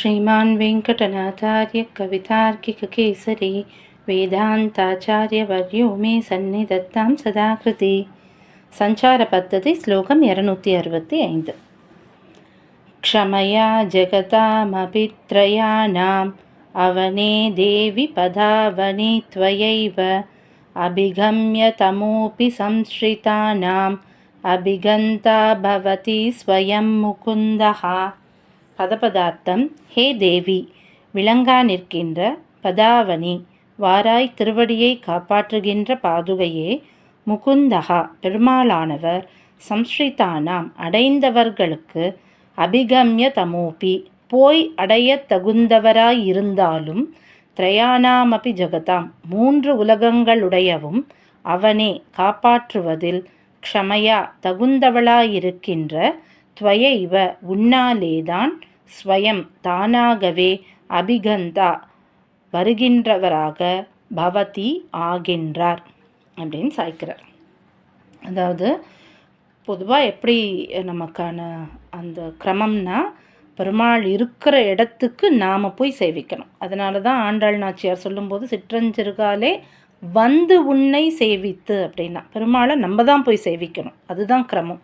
श्रीमान् वेङ्कटनाचार्यकवितार्किककेसरी वेदान्ताचार्यवर्यो मे सन्निधत्तां सदाकृति। सञ्चारपद्धतिः श्लोकं एरनूति अरवती ऐद् क्षमया जगतामभित्रयाणाम् अवने देवि पदावनि त्वयैव अभिगम्यतमोऽपि संश्रितानाम् अभिगन्ता भवति स्वयं मुकुन्दः। பதபதார்த்தம் ஹே தேவி விளங்கா நிற்கின்ற பதாவனி வாராய் திருவடியை காப்பாற்றுகின்ற பாதுகையே முகுந்தகா பெருமாளானவர் சம்ஸ்ரிதானாம் அடைந்தவர்களுக்கு அபிகம்ய தமோபி போய் அடையத் தகுந்தவராயிருந்தாலும் திரையானாமபி ஜகதாம் மூன்று உலகங்களுடையவும் அவனே காப்பாற்றுவதில் க்ஷமையா தகுந்தவளாயிருக்கின்ற துவய இவ உன்னாலேதான் ஸ்வயம் தானாகவே அபிகந்தா வருகின்றவராக பவதி ஆகின்றார் அப்படின்னு சாய்க்கிறார். அதாவது பொதுவாக எப்படி நமக்கான அந்த கிரமம்னா பெருமாள் இருக்கிற இடத்துக்கு நாம் போய் சேவிக்கணும். அதனால தான் ஆண்டாள் நாச்சியார் சொல்லும்போது சிற்றஞ்சிறுகாலே வந்து உன்னை சேவித்து அப்படின்னா பெருமாளை நம்ம தான் போய் சேவிக்கணும். அதுதான் கிரமம்.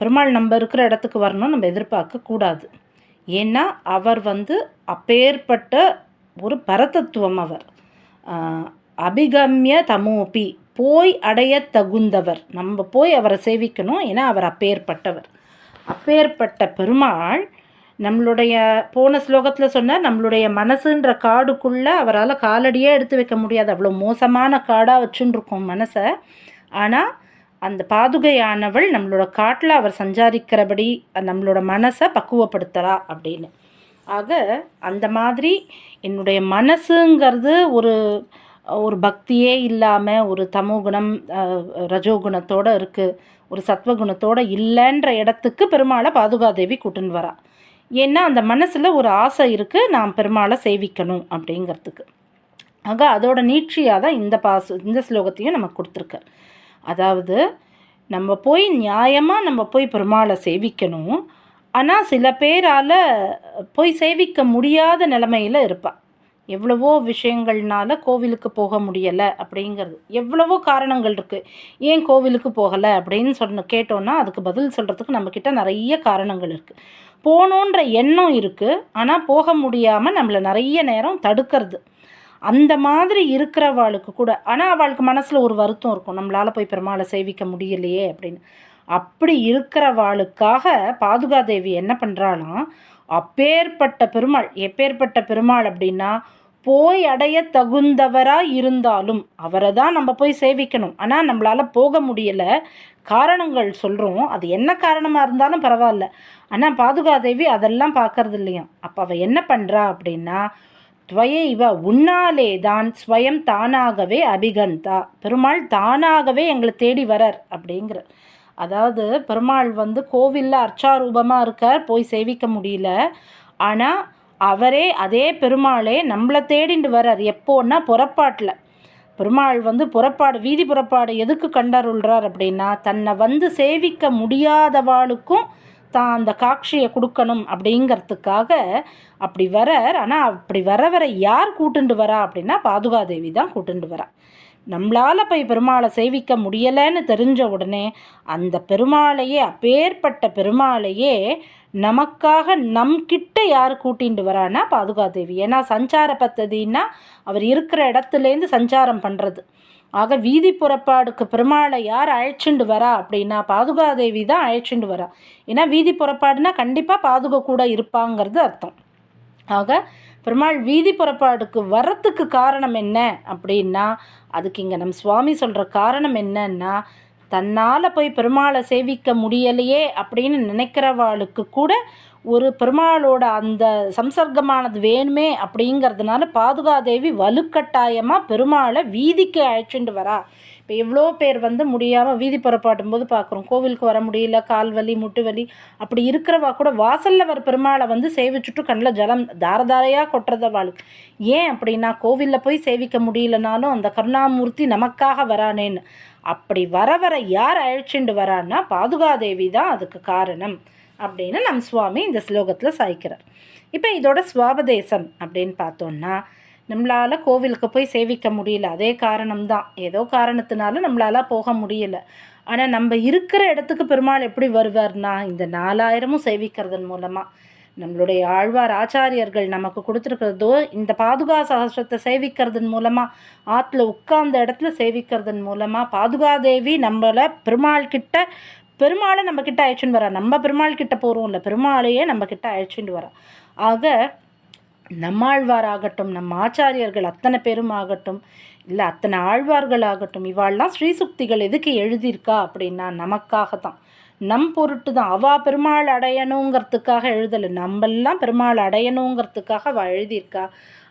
பெருமாள் நம்ம இருக்கிற இடத்துக்கு வரணும் நம்ம எதிர்பார்க்க கூடாது ஏன்னா அவர் வந்து அப்பேற்பட்ட ஒரு பரதத்துவம் அவர். அபிகம்ய தமோபி போய் அடைய தகுந்தவர். நம்ம போய் அவரை சேவிக்கணும் ஏன்னா அவர் அப்பேற்பட்டவர். அப்பேற்பட்ட பெருமாள் நம்மளுடைய போன ஸ்லோகத்தில் சொன்ன நம்மளுடைய மனசுன்ற காடுக்குள்ளே அவரால் காலடியே எடுத்து வைக்க முடியாது. அவ்வளோ மோசமான காடாக வச்சுருக்கோம் மனசை. ஆனால் அந்த பாதுகையானவள் நம்மளோட காட்டில் அவர் சஞ்சாரிக்கிறபடி நம்மளோட மனசை பக்குவப்படுத்துகிறா அப்படின்னு. ஆக அந்த மாதிரி என்னுடைய மனசுங்கிறது ஒரு ஒரு பக்தியே இல்லாமல் ஒரு தமோகுணம் ரஜோகுணத்தோடு இருக்குது ஒரு சத்வகுணத்தோடு இல்லைன்ற இடத்துக்கு பெருமாளை பாதுகாதேவி கூட்டுன்னு வரா. ஏன்னா அந்த மனசில் ஒரு ஆசை இருக்குது நான் பெருமாளை சேவிக்கணும் அப்படிங்கிறதுக்கு. ஆக அதோட நீட்சியாக தான் இந்த பாசு இந்த ஸ்லோகத்தையும் நமக்கு கொடுத்துருக்கார் அதாவது நம்ம போய் நியாயமாக நம்ம போய் பெருமாளை சேவிக்கணும். ஆனால் சில பேரால் போய் சேவிக்க முடியாத நிலமையில் இருப்பாள் எவ்வளவோ விஷயங்கள்னால கோவிலுக்கு போக முடியலை அப்படிங்கிறது. எவ்வளவோ காரணங்கள் இருக்குது ஏன் கோவிலுக்கு போகலை அப்படின்னு சொன்ன கேட்டோன்னா அதுக்கு பதில் சொல்கிறதுக்கு நம்மக்கிட்ட நிறைய காரணங்கள் இருக்குது போகணுன்ற எண்ணம் இருக்குது ஆனால் போக முடியாமல் நம்மளை நிறைய நேரம் தடுக்கிறது. அந்த மாதிரி இருக்கிறவாளுக்கு கூட ஆனால் அவளுக்கு மனசில் ஒரு வருத்தம் இருக்கும். நம்மளால் போய் பெருமாளை சேவிக்க முடியலையே அப்படின்னு. அப்படி இருக்கிறவாளுக்காக பாதுகாதேவி என்ன பண்ணுறாளாம் அப்பேற்பட்ட பெருமாள் எப்பேற்பட்ட பெருமாள் அப்படின்னா போய் அடைய தகுந்தவராக இருந்தாலும் அவரை தான் நம்ம போய் சேவிக்கணும். ஆனால் நம்மளால் போக முடியலை. காரணங்கள் சொல்கிறோம் அது என்ன காரணமாக இருந்தாலும் பரவாயில்ல. ஆனால் பாதுகாதேவி அதெல்லாம் பார்க்கறது இல்லையா அப்போ அவள் என்ன பண்ணுறா அப்படின்னா துவய இவ உன்னாலே தான் ஸ்வயம் தானாகவே அபிகந்தா. பெருமாள் தானாகவே எங்களை தேடி வரார் அப்படிங்கிற. அதாவது பெருமாள் வந்து கோவிலில் அர்ச்சாரூபமாக இருக்கார் போய் சேவிக்க முடியல. ஆனால் அவரே அதே பெருமாளே நம்மளை தேடிண்டு வரார் எப்போன்னா புறப்பாட்டில். பெருமாள் வந்து புறப்பாடு வீதி புறப்பாடு எதுக்கு கண்டருள்றார் அப்படின்னா தன்னை வந்து சேவிக்க முடியாதவாளுக்கும் தான் அந்த காட்சியை கொடுக்கணும் அப்படிங்கிறதுக்காக அப்படி வரார். ஆனால் அப்படி வர வர யார் கூட்டுண்டு வரா அப்படின்னா பாதுகாதேவி தான் கூட்டுண்டு வரா. நம்மளால் போய் பெருமாளை சேவிக்க முடியலைன்னு தெரிஞ்ச உடனே அந்த பெருமாளையே அப்பேற்பட்ட பெருமாளையே நமக்காக நம் கிட்ட யார் கூட்டிகிட்டு வரான்னா பாதுகாதேவி. ஏன்னா சஞ்சார பத்ததின்னா அவர் இருக்கிற இடத்துலேருந்து சஞ்சாரம் பண்ணுறது ஆக வீதி புறப்பாடுக்கு பெருமாளை யார் அழைச்சிண்டு வரா அப்படின்னா பாதுகாதேவி தான் அழைச்சிண்டு வரா. ஏன்னா வீதி புறப்பாடுனா கண்டிப்பாக பாதுகா கூட இருப்பாங்கிறது அர்த்தம். ஆக பெருமாள் வீதி புறப்பாடுக்கு வர்றதுக்கு காரணம் என்ன அப்படின்னா அதுக்கு இங்கே நம் சுவாமி சொல்கிற காரணம் என்னன்னா தன்னால் போய் பெருமாளை சேவிக்க முடியலையே அப்படின்னு நினைக்கிறவாளுக்கு கூட ஒரு பெருமாளோட அந்த சம்சர்க்கமானது வேணுமே அப்படிங்கிறதுனால பாதுகாதேவி வலுக்கட்டாயமாக பெருமாளை வீதிக்கு அழைச்சிட்டு வரா. இப்போ எவ்வளோ பேர் வந்து முடியாமல் வீதி புறப்பாட்டும் போது பார்க்குறோம் கோவிலுக்கு வர முடியல கால் வலி முட்டு வலி அப்படி இருக்கிறவா கூட வாசலில் வர பெருமாளை வந்து சேவிச்சுட்டு கண்ணில் ஜலம் தாரதாரையாக கொட்டுறதவாளுக்கு ஏன் அப்படின்னா கோவிலில் போய் சேவிக்க முடியலனாலும் அந்த கருணாமூர்த்தி நமக்காக வரானேன்னு. அப்படி வர வர யார் அழைச்சிண்டு வரான்னா பாதுகாதேவி தான் அதுக்கு காரணம். அப்படின்னு நம் சுவாமி இந்த ஸ்லோகத்தில் சாய்க்கிறார். இப்போ இதோட சுவாபதேசம் அப்படின்னு பார்த்தோன்னா நம்மளால் கோவிலுக்கு போய் சேவிக்க முடியல. அதே காரணம்தான். ஏதோ காரணத்தினால நம்மளால் போக முடியல. ஆனால் நம்ம இருக்கிற இடத்துக்கு பெருமாள் எப்படி வருவார்னா இந்த நாலாயிரமும் சேவிக்கிறதன் மூலமாக நம்மளுடைய ஆழ்வார் ஆச்சாரியர்கள் நமக்கு கொடுத்துருக்கிறதோ இந்த பாதுகா சகசிரத்தை சேவிக்கிறதன் மூலமாக ஆற்றுல உட்கார்ந்த இடத்துல சேவிக்கிறதன் மூலமாக பாதுகாதேவி நம்மளை பெருமாள் கிட்ட பெருமாளை நம்ம கிட்ட அழைச்சின்னு வரா நம்ம பெருமாள் கிட்ட போகிறோம் இல்லை பெருமாளையே நம்ம கிட்ட அழைச்சிட்டு வரா ஆக நம்மாழ்வார் ஆகட்டும் நம் ஆச்சாரியர்கள் அத்தனை பேரும் ஆகட்டும் இல்லை அத்தனை ஆழ்வார்கள் ஆகட்டும் இவாள்லாம் ஸ்ரீசுக்திகள் எதுக்கு எழுதியிருக்கா அப்படின்னா நமக்காக தான் நம் பொருட்டு தான். அவா பெருமாள் அடையணுங்கிறதுக்காக எழுதலை. நம்மெல்லாம் பெருமாள் அடையணுங்கிறதுக்காக அவள் எழுதியிருக்கா.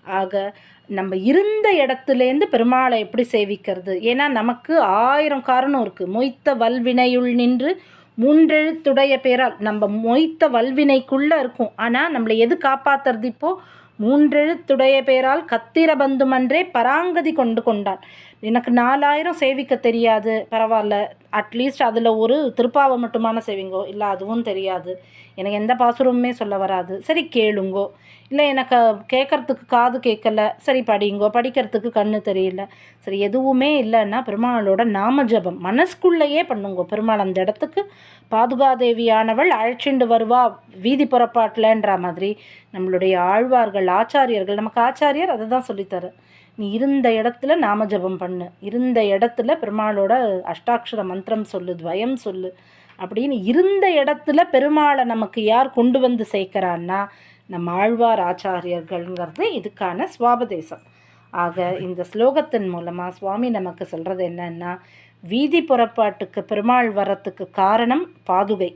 ஆக நம்ம இருந்த இடத்துலேருந்து பெருமாளை எப்படி சேவிக்கிறது? ஏன்னா நமக்கு ஆயிரம் காரணம் இருக்குது மொய்த்த வல்வினையுள் நின்று மூன்றெழுத்துடைய பேரால் நம்ம மொய்த்த வல்வினைக்குள்ளே இருக்கும். ஆனால் நம்மளை எது காப்பாற்றுறது இப்போது மூன்றெழுத்துடைய பேரால் கத்திர பந்துமன்றே பராங்கதி கொண்டு கொண்டான். எனக்கு நாலாயிரம் சேவிக்க தெரியாது. பரவாயில்ல அட்லீஸ்ட் அதில் ஒரு திருப்பாவை மட்டுமான சேவிங்கோ? இல்லை அதுவும் தெரியாது. எனக்கு எந்த பாசுரமுமே சொல்ல வராது. சரி கேளுங்கோ. இல்லை எனக்கு கேட்குறதுக்கு காது கேட்கல. சரி படிங்கோ. படிக்கிறதுக்கு கண்ணு தெரியல. சரி எதுவுமே இல்லைன்னா பெருமாளோட நாம ஜபம். மனசுக்குள்ளேயே பண்ணுங்கோ. பெருமாள் அந்த இடத்துக்கு பாதுகாதேவியானவள் அழைச்சிண்டு வருவா வீதி புறப்பாட்டலன்ற மாதிரி. நம்மளுடைய ஆழ்வார்கள் ஆச்சாரியர்கள் நமக்கு ஆச்சாரியர் அதை தான் சொல்லித்தரு. நீ இருந்த இடத்துல நாம ஜபம் பண்ணு. இருந்த இடத்துல பெருமாளோட அஷ்டாட்சர மந்திரம் சொல்லு துவயம் சொல்லு. அப்படின்னு இருந்த இடத்துல பெருமாளை நமக்கு யார் கொண்டு வந்து சேர்க்கிறான்னா நம்ம ஆழ்வார் ஆச்சாரியர்கள்ங்கிறது இதுக்கான சுவாபதேசம். ஆக இந்த ஸ்லோகத்தின் மூலமாக சுவாமி நமக்கு சொல்கிறது என்னன்னா வீதி புறப்பாட்டுக்கு பெருமாள் வரத்துக்கு காரணம் பாதுகை.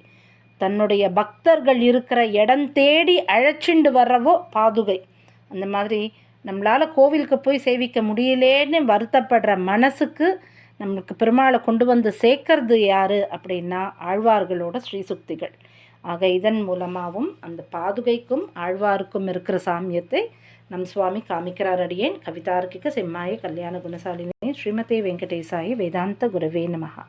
தன்னுடைய பக்தர்கள் இருக்கிற இடம் தேடி அழைச்சிண்டு வர்றவோ பாதுகை. அந்த மாதிரி நம்மளால் கோவிலுக்கு போய் சேவிக்க முடியலேன்னு வருத்தப்படுற மனசுக்கு நம்மளுக்கு பெருமாளை கொண்டு வந்து சேர்க்கறது யார் அப்படின்னா ஆழ்வார்களோட ஸ்ரீசுக்திகள். ஆக இதன் மூலமாகவும் அந்த பாதுகைக்கும் ஆழ்வாருக்கும் இருக்கிற சாமியத்தை நம் சுவாமி காமிக்கிறார் அடியேன். கவிதார்க்கிக செம்மாய கல்யாண குணசாலினே ஸ்ரீமதே வெங்கடேசாயி வேதாந்த குரவே நமகா